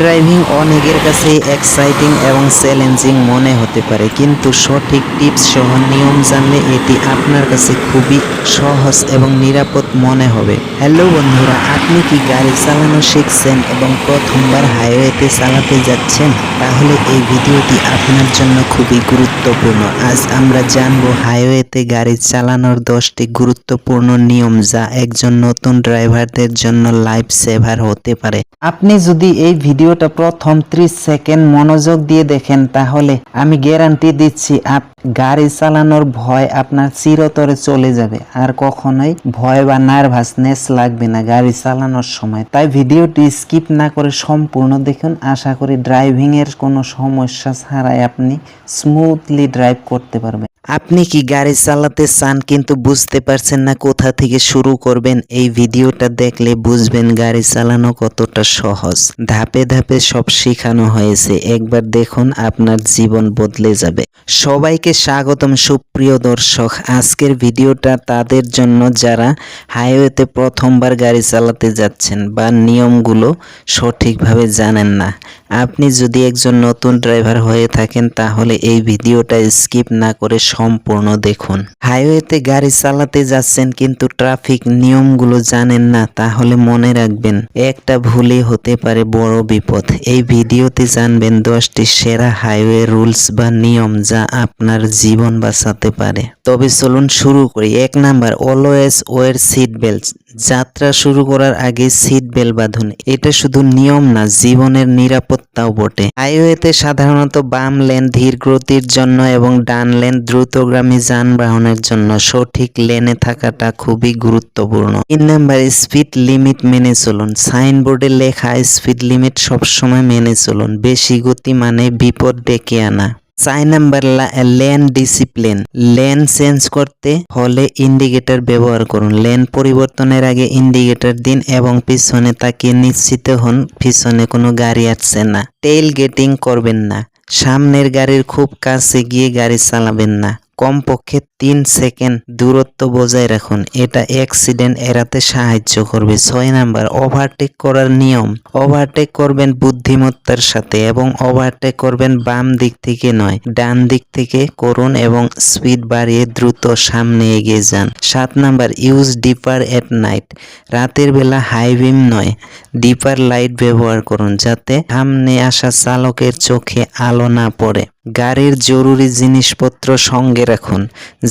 Driving অনেকের কাছে exciting এবং চ্যালেঞ্জিং মনে হতে পারে। কিন্তু সঠিক টিপস সহ নিয়ম জানলে এটি আপনার কাছে খুবই সহজ এবং নিরাপদ মনে হবে। হ্যালো বন্ধুরা, আপনি কি গাড়ি চালানো শিখছেন এবং প্রথমবার হাইওয়েতে চালাতে যাচ্ছেন? তাহলে এই ভিডিওটি আপনার জন্য খুবই গুরুত্বপূর্ণ। আজ আমরা জানব হাইওয়েতে গাড়ি চালানোর দশটি গুরুত্বপূর্ণ নিয়ম যা একজন নতুন ড্রাইভারদের জন্য লাইফ সেভার হতে পারে। আপনি যদি এই ভিডিওটা প্রথম 30 সেকেন্ড মনোযোগ দিয়ে দেখেন, তাহলে আমি গ্যারান্টি দিচ্ছি আপ গাড়ি চালানোর ভয় আপনার চিরতরে চলে যাবে। আর কখনোই ভয় বা নার্ভাসনেস লাগবে না গাড়ি চালানোর সময়। তাই ভিডিওটি স্কিপ না করে সম্পূর্ণ দেখুন। আশা করি ড্রাইভিং এর কোনো সমস্যা ছাড়াই আপনি স্মুথলি ড্রাইভ করতে পারবেন। আপনি কি গাড়ি চালাতে চান কিন্তু বুঝতে পারছেন না কোথা থেকে শুরু করবেন? এই ভিডিওটা দেখলে বুঝবেন গাড়ি চালানো কতটা সহজ। ধাপে ধাপে সব শেখানো হয়েছে। একবার দেখুন আপনার জীবন বদলে যাবে। সবাইকে স্বাগতম, সুপ্রিয় দর্শক। আজকের ভিডিওটা তাদের জন্য যারা হাইওয়েতে প্রথমবার গাড়ি চালাতে যাচ্ছেন বা নিয়মগুলো সঠিকভাবে জানেন না, আপনি যদি একজন নতুন ড্রাইভার হয়ে থাকেন তাহলে এই ভিডিওটা স্কিপ না করে সম্পূর্ণ দেখুন। হাইওয়েতে গাড়ি চালাতে যাচ্ছেন কিন্তু ট্রাফিক নিয়মগুলো জানেন না, তাহলে মনে রাখবেন, একটা ভুলই হতে পারে বড় বিপদ। এই ভিডিওতে জানবেন দশটি সেরা হাইওয়ে রুলস বা নিয়ম যা আপনার জীবন বাঁচাতে পারে। তবে চলুন শুরু করি। এক number always wear seat belt যাত্রা শুরু করার আগে সিট বেল্ট বাঁধুন। এটা শুধু নিয়ম না, জীবনের নিরাপত্তাও বটে। হাইওয়েতে সাধারণত বাম লেন ধীর গতির জন্য এবং ডান লেন দ্রুতগামী যানবাহনের জন্য সঠিক লেনে থাকাটা খুবই গুরুত্বপূর্ণ। তিন নাম্বার স্পিড লিমিট মেনে চলুন। সাইনবোর্ডে লেখা স্পিড লিমিট সবসময় মেনে চলুন। বেশি গতি মানে বিপদ ডেকে আনা। চার number lane discipline. Lane change করতে হলে ইন্ডিকেটর ব্যবহার করুন। লেন পরিবর্তনের আগে ইন্ডিকেটর দিন এবং পিছনে তাকিয়ে নিশ্চিত হন, পিছনে কোনো গাড়ি আসছে না। টেইল গেটিং করবেন না। সামনের গাড়ির খুব কাছে গিয়ে গাড়ি চালাবেন না। কমপক্ষে তিন সেকেন্ড দূরত্ব বজায় রাখুন। এটা অ্যাক্সিডেন্ট এড়াতে সাহায্য করবে। ছয় নাম্বার ওভারটেক করার নিয়ম। ওভারটেক করবেন বুদ্ধিমত্তার সাথে এবং ওভারটেক করবেন বাম দিক থেকে নয়, ডান দিক থেকে করুন এবং স্পিড বাড়িয়ে দ্রুত সামনে এগিয়ে যান। সাত number use dipper at night রাতের বেলা হাই বিম নয় ডিপার লাইট ব্যবহার করুন যাতে সামনে আসা চালকের চোখে আলো না পড়ে। গাড়ির জরুরি জিনিসপত্র সঙ্গে রাখুন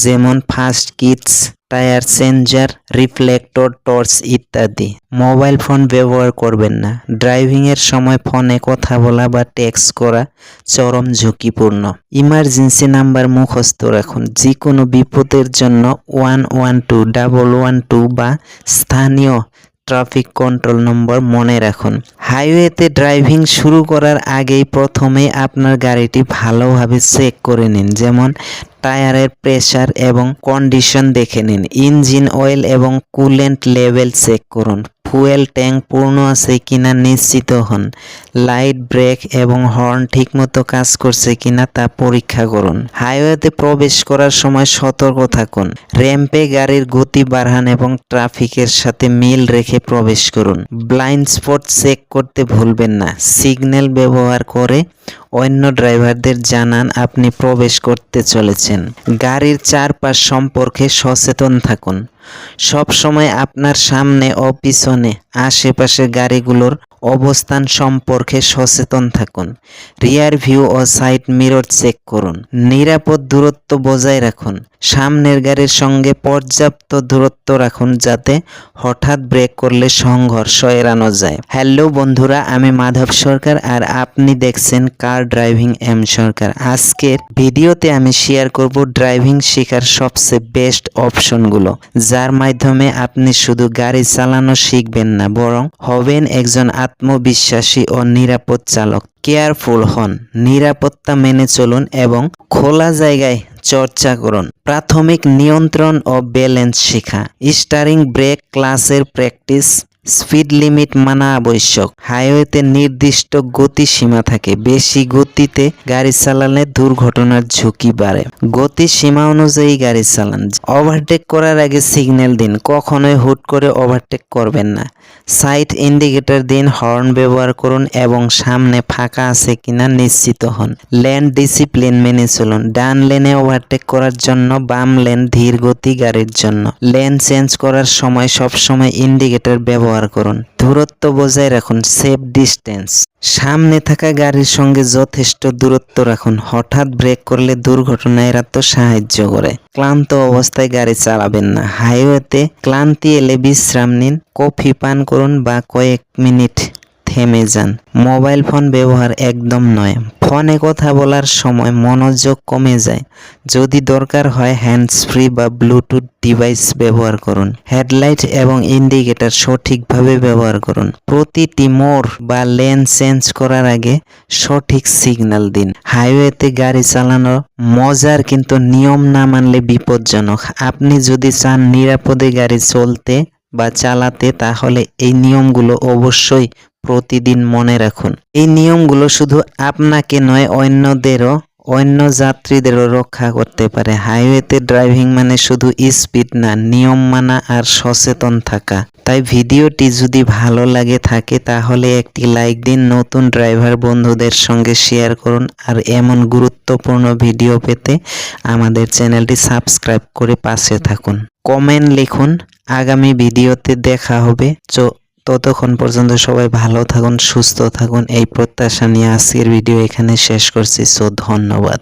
যেমন first kits, tyre changer, reflector, torch ইত্যাদি। মোবাইল ফোন ব্যবহার করবেন না। ড্রাইভিংয়ের সময় ফোনে কথা বলা বা টেক্সট করা চরম ঝুঁকিপূর্ণ। ইমার্জেন্সি নাম্বার মুখস্থ রাখুন। যে কোনো বিপদের জন্য one one two, double one two বা স্থানীয় ট্রাফিক কন্ট্রোল নম্বর মনে রাখুন। হাইওয়েতে ড্রাইভিং শুরু করার আগেই প্রথমেই আপনার গাড়িটি ভালোভাবে চেক করে নিন। যেমন টায়ারের প্রেসার এবং কন্ডিশন দেখে নিন। ইঞ্জিন অয়েল এবং কুলেন্ট লেভেল চেক করুন। ফুয়েল ট্যাঙ্ক পূর্ণ আছে কিনা নিশ্চিত হন। লাইট ব্রেক এবং হর্ন ঠিকমতো কাজ করছে কিনা তা পরীক্ষা করুন। হাইওয়েতে প্রবেশ করার সময় সতর্ক থাকুন। র্যাম্পে গাড়ির গতি বাড়ান এবং ট্রাফিকের সাথে মিল রেখে প্রবেশ করুন। ব্লাইন্ড স্পট চেক করতে ভুলবেন না। সিগন্যাল ব্যবহার করে অন্য ড্রাইভারদের জানান, আপনি প্রবেশ করতে চলেছেন। গাড়ির চারপাশ সম্পর্কে সচেতন থাকুন। সব সময় আপনার সামনে ও পিছনে আশেপাশে গাড়িগুলোর অবস্থান সম্পর্কে সচেতন থাকুন। রিয়ার ভিউ ও সাইড মিরর চেক করুন। নিরাপদ দূরত্ব বজায় রাখুন। সামনের গাড়ির সঙ্গে পর্যাপ্ত দূরত্ব রাখুন যাতে হঠাৎ ব্রেক করলে সংঘর্ষ এড়ানো যায়। হ্যালো বন্ধুরা, আমি মাধব সরকার আর আপনি দেখছেন কার ড্রাইভিং এম সরকার। আজকের ভিডিওতে আমি শেয়ার করব ড্রাইভিং শেখার সবচেয়ে বেস্ট অপশনগুলো, যার মাধ্যমে আপনি শুধু গাড়ি চালানো শিখবেন না, বরং হবেন একজন আত্মবিশ্বাসী ও নিরাপদ চালক। কেয়ারফুল হন, নিরাপত্তা মেনে চলুন এবং খোলা জায়গায় চর্চা করুন। প্রাথমিক নিয়ন্ত্রণ ও ব্যালেন্স শেখা। স্টারিং ব্রেক ক্লাসের প্র্যাকটিস স্পিড লিমিট মানা আবশ্যক। হাইওয়েতে নির্দিষ্ট গতি সীমা থাকে। বেশি গতিতে গাড়ি চালালে দুর্ঘটনার ঝুঁকি বাড়ে। গতি সীমা অনুযায়ী গাড়ি চালান। ওভারটেক করার আগে সিগন্যাল দিন। কখনোই হুট করে ওভারটেক করবেন না। সাইড ইন্ডিকেটর দিন। হর্ন ব্যবহার করুন এবং সামনে ফাঁকা আছে কিনা নিশ্চিত হন। লেন ডিসিপ্লিন মেনে চলুন। ডান লেনে ওভারটেক করার জন্য, বাম লেন ধীর গতি গাড়ির জন্য। লেন চেঞ্জ করার সময় সবসময় ইন্ডিকেটর ব্যবহার করুন। দূরত্ব বজায় রাখুন সেফ ডিস্টেন্স সামনে থাকা গাড়ির সঙ্গে যথেষ্ট দূরত্ব রাখুন, হঠাৎ ব্রেক করলে দুর্ঘটনা এড়াতে সাহায্য করে। ক্লান্ত অবস্থায় গাড়ি চালাবেন না। হাইওয়েতে ক্লান্তি এলে বিশ্রাম নিন, কফি পান করুন বা কয়েক মিনিট থেমে যান মোবাইল ফোন ব্যবহার একদম নয়। ফোনে কথা বলার সময় মনোযোগ কমে যায়। যদি দরকার হয় হ্যান্ডস ফ্রি বা ব্লুটুথ ডিভাইস ব্যবহার করুন। হেডলাইট এবং ইন্ডিকেটর সঠিকভাবে ব্যবহার করুন। প্রতিটি মোড় বা লেন চেঞ্জ করার আগে সঠিক সিগন্যাল দিন। হাইওয়েতে গাড়ি চালানো মজার কিন্তু নিয়ম না মানলে বিপজ্জনক। আপনি যদি চান নিরাপদে গাড়ি চলতে বা চালাতে, তাহলে এই নিয়মগুলো অবশ্যই প্রতিদিন মনে রাখুন। এই নিয়মগুলো শুধু আপনাকে নয়, অন্যদেরও, অন্য যাত্রীদেরও রক্ষা করতে পারে। হাইওয়েতে ড্রাইভিং মানে শুধু স্পিড না, নিয়ম মানা আর সচেতন থাকা। তাই ভিডিওটি যদি ভালো লাগে থাকে, তাহলে একটি লাইক দিন, নতুন ড্রাইভার বন্ধুদের সঙ্গে শেয়ার করুন। আর এমন গুরুত্বপূর্ণ ভিডিও পেতে আমাদের চ্যানেলটি সাবস্ক্রাইব করে পাশে থাকুন। কমেন্ট লিখুন, আগামী ভিডিওতে দেখা হবে। চো ততক্ষণ পর্যন্ত সবাই ভালো থাকুন, সুস্থ থাকুন। এই প্রত্যাশা নিয়ে আজকের ভিডিও এখানে শেষ করছি। সো ধন্যবাদ।